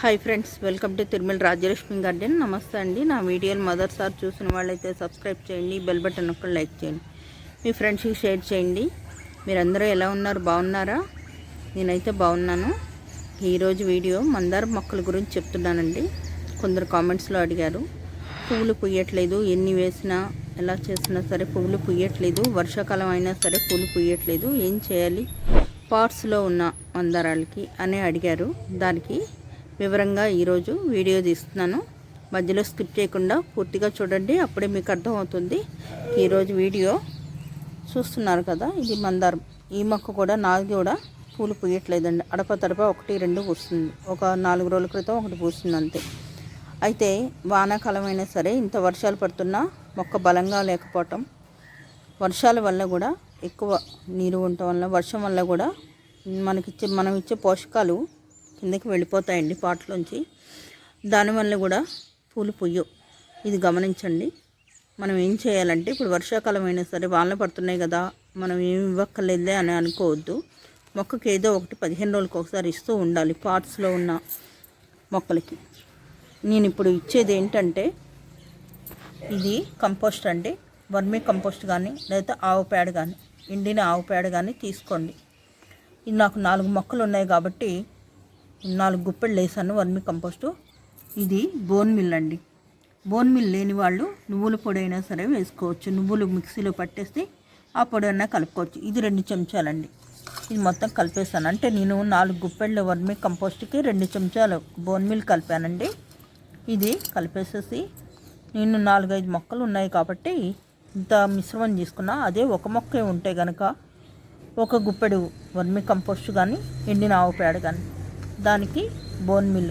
Hi friends welcome to Tirumala Rajalakshmi garden namaste అండి. నా వీడియోలు మొదటిసారి చూసిన వాళ్ళైతే సబ్స్క్రైబ్ చేయండి బెల్ బటన్ ఒక్కటి లైక్ చేయండి. మీ ఫ్రెండ్స్కి షేర్ చేయండి. మీరందరూ ఎలా ఉన్నారు? బాగున్నారా? నేనైతే బాగున్నాను. ఈరోజు వీడియో మందార మొక్కల గురించి చెప్తున్నానండి. కొందరు కామెంట్స్లో అడిగారు. పువ్వులు పుయ్యట్లేదు ఎన్ని వేసినా ఎలా చేసినా సరే పువ్వులు పుయ్యట్లేదు వర్షాకాలం అయినా సరే పువ్వులు పుయ్యట్లేదు ఏం చేయాలి? పార్ట్స్లో ఉన్న మందారాలకి అని అడిగారు. దానికి వివరంగా ఈరోజు వీడియో తీస్తున్నాను. మధ్యలో స్కిప్ చేయకుండా పూర్తిగా చూడండి అప్పుడే మీకు అర్థమవుతుంది. ఈరోజు వీడియో చూస్తున్నారు కదా ఇది మందారం. ఈ మొక్క కూడా నాది కూడా పూలు పూయట్లేదండి. అడప తడప ఒకటి రెండు పూస్తుంది. ఒక నాలుగు రోజుల క్రితం ఒకటి పూస్తుంది అంతే. అయితే వానాకాలం అయినా సరే ఇంత వర్షాలు పడుతున్నా మొక్క బలంగా లేకపోవటం వర్షాల వల్ల కూడా ఎక్కువ నీరు ఉండటం వల్ల వర్షం వల్ల కూడా మనకిచ్చే మనం ఇచ్చే పోషకాలు కిందకి వెళ్ళిపోతాయండి పాట్లోంచి. దానివల్ల కూడా పూలు పొయ్యు ఇది గమనించండి. మనం ఏం చేయాలంటే ఇప్పుడు వర్షాకాలం అయినా సరే వానలు పడుతున్నాయి కదా మనం ఏమి ఇవ్వక్కర్లేదే అని అనుకోవద్దు. మొక్కకి ఏదో ఒకటి పదిహేను రోజులకు ఒకసారి ఇస్తూ ఉండాలి పార్ట్స్లో ఉన్న మొక్కలకి. నేను ఇప్పుడు ఇచ్చేది ఏంటంటే ఇది కంపోస్ట్ అండి. వర్మీ కంపోస్ట్ కానీ లేదా ఆవు పేడ కానీ ఎండిన ఆవు పేడ కానీ తీసుకోండి. ఇది నాకు నాలుగు మొక్కలు ఉన్నాయి కాబట్టి నాలుగు గుప్పెళ్ళు వేసాను వర్మి కంపోస్టు. ఇది బోన్ మిల్ అండి. బోన్ మిల్ లేని వాళ్ళు నువ్వుల పొడి అయినా సరే వేసుకోవచ్చు. నువ్వులు మిక్సీలో పట్టేసి ఆ పొడి అయినా కలుపుకోవచ్చు. ఇది రెండు చెంచాలండి. ఇది మొత్తం కలిపేసాను అంటే నేను నాలుగు గుప్పెళ్ళ వర్మి కంపోస్ట్కి రెండు చెంచాలు బోన్ మిల్ కలిపానండి. ఇది కలిపేసేసి నేను నాలుగైదు మొక్కలు ఉన్నాయి కాబట్టి ఇంత మిశ్రమం తీసుకున్నా అదే ఒక మొక్కే ఉంటే కనుక ఒక గుప్పెడు వర్మి కంపోస్ట్ కానీ ఎండిన ఆవు పేడ కానీ దానికి బోన్ మిల్.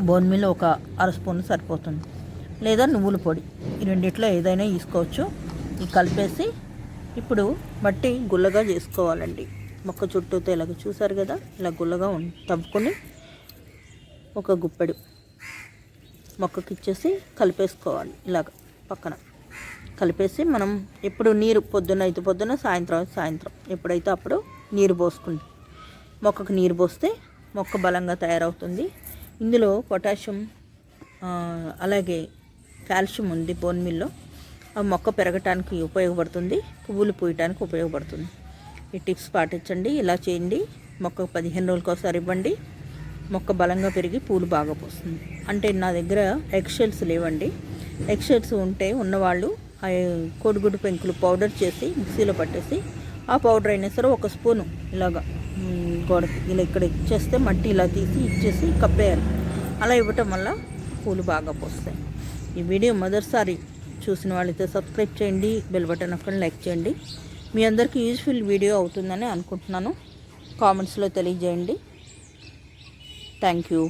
బోన్ మిల్ ఒక అర స్పూన్ సరిపోతుంది. లేదా నువ్వుల పొడి. ఈ రెండిట్లో ఏదైనా తీసుకోవచ్చు. ఇది కలిపేసి ఇప్పుడు మట్టి గుల్లగా చేసుకోవాలండి. మొక్క చుట్టూతో ఇలాగ చూసారు కదా? ఇలా గుల్లగా తవ్వుకొని ఒక గుప్పెడు మొక్కకి ఇచ్చేసి కలిపేసుకోవాలి ఇలాగ పక్కన. కలిపేసి మనం ఎప్పుడు నీరు పొద్దున అయితే పొద్దున సాయంత్రం సాయంత్రం. ఎప్పుడైతే అప్పుడు నీరు పోసుకుంటాం. మొక్కకు నీరు పోస్తే మొక్క బలంగా తయారవుతుంది. ఇందులో పొటాషియం అలాగే కాల్షియం ఉంది బోన్ మిల్లో ఆ మొక్క పెరగటానికి ఉపయోగపడుతుంది పువ్వులు పూయటానికి ఉపయోగపడుతుంది. ఈ టిప్స్ పాటించండి ఇలా చేయండి. మొక్క పదిహేను రోజులకు ఒకసారి ఇవ్వండి. మొక్క బలంగా పెరిగి పూలు బాగా పోస్తుంది. అంటే నా దగ్గర ఎగ్షెల్స్ లేవండి. ఎగ్షెల్స్ ఉంటే ఉన్నవాళ్ళు ఆ కోడిగుడ్డు పెంకులు పౌడర్ చేసి మిక్సీలో పట్టేసి ఆ పౌడర్ అయినా సరే ఒక స్పూను ఇలాగా గోడకి ఇలా ఇక్కడ ఇచ్చేస్తే మట్టి ఇలా తీసి ఇచ్చేసి కప్పేయాలి. అలా ఇవ్వటం వల్ల పూలు బాగా పోస్తాయి. ఈ వీడియో మొదటిసారి చూసిన వాళ్ళైతే సబ్స్క్రైబ్ చేయండి బెల్ బటన్ అక్కడ లైక్ చేయండి. మీ అందరికీ యూజ్ఫుల్ వీడియో అవుతుందని అనుకుంటున్నాను. కామెంట్స్లో తెలియజేయండి. Thank you.